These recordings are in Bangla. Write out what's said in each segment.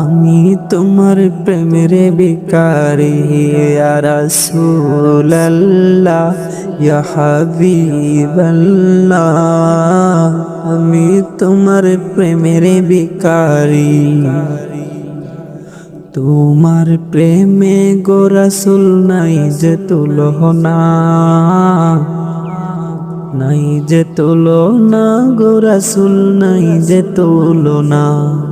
আমি তোমার প্রেমের বেকারি রসুল্লাহ হাবিবাল্লাহ। আমি তোমার প্রেমের বেকারি তোমার প্রেমে গোরাসুল নাই যে তুলনা। নাই যে তুলনা গোরাসুল নাই যে তুলনা।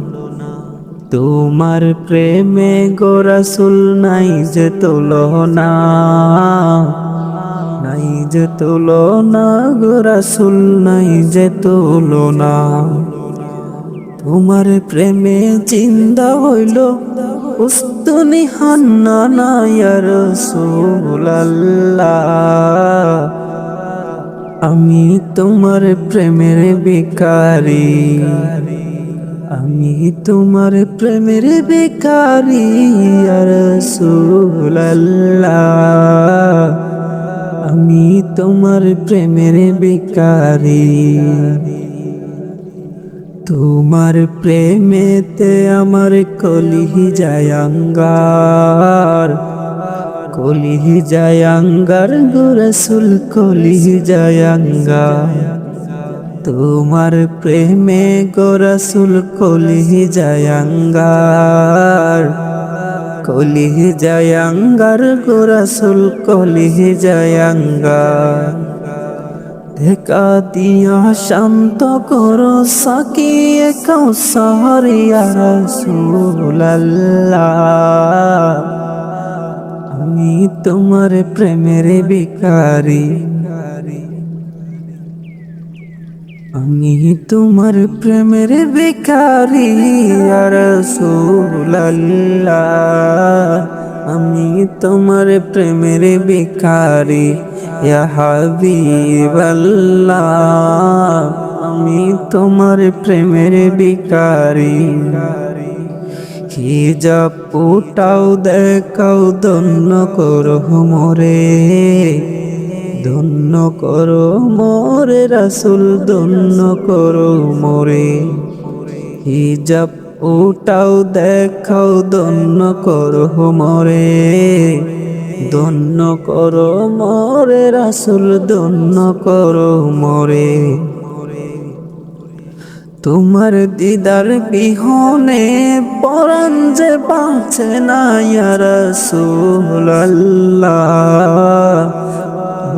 তোমার প্রেমে গোরাসুল নাই যে তুলনা, নাই যে তুলনা গোরাসুল নাই যে তুলনা। তোমার প্রেমে চিন্তা হইল উস্তুনি হান্না না রসুল্লাহ আমি তোমার প্রেমের বেকারি আমি তোমার প্রেমের বেকারি রসুল্লাহ আমি তোমার প্রেমের বেকারি তোমার প্রেমেতে আমার কলিহি জায়াঙ্গার কলিহি জায়াঙ্গার গুরসুল কলিহি জায়াঙ্গার তোমার প্রেমে গোরসুল কলিহি জায়াঙ্গার কলিহি জায়াঙ্গার গোরসুল কলিহি জায়াঙ্গার দেখা দিয়া শান্ত করো সাকিয়ে কৌসারিয়া রসুল্লাহ আমি তোমার প্রেমের বিকারি আমি তোমার প্রেমের বেকারি রসুল্লাহ আমি তোমার প্রেমের বেকারি হাবিবাল্লাহ। আমি তোমার প্রেমের বেকারি হিজাব পুটাও দেখাও দন্য করো মোরে। ধন্য করো মোরে রাসুল, ধন্য করো মোরে। হিজাব ওটাও দেখাও, ধন্য করো মোরে। ধন্য করো মোরে রাসুল, ধন্য করো মোরে। তোমার দিদার বিহনে পরাণ যে বাঁচে না রসুল্লাহ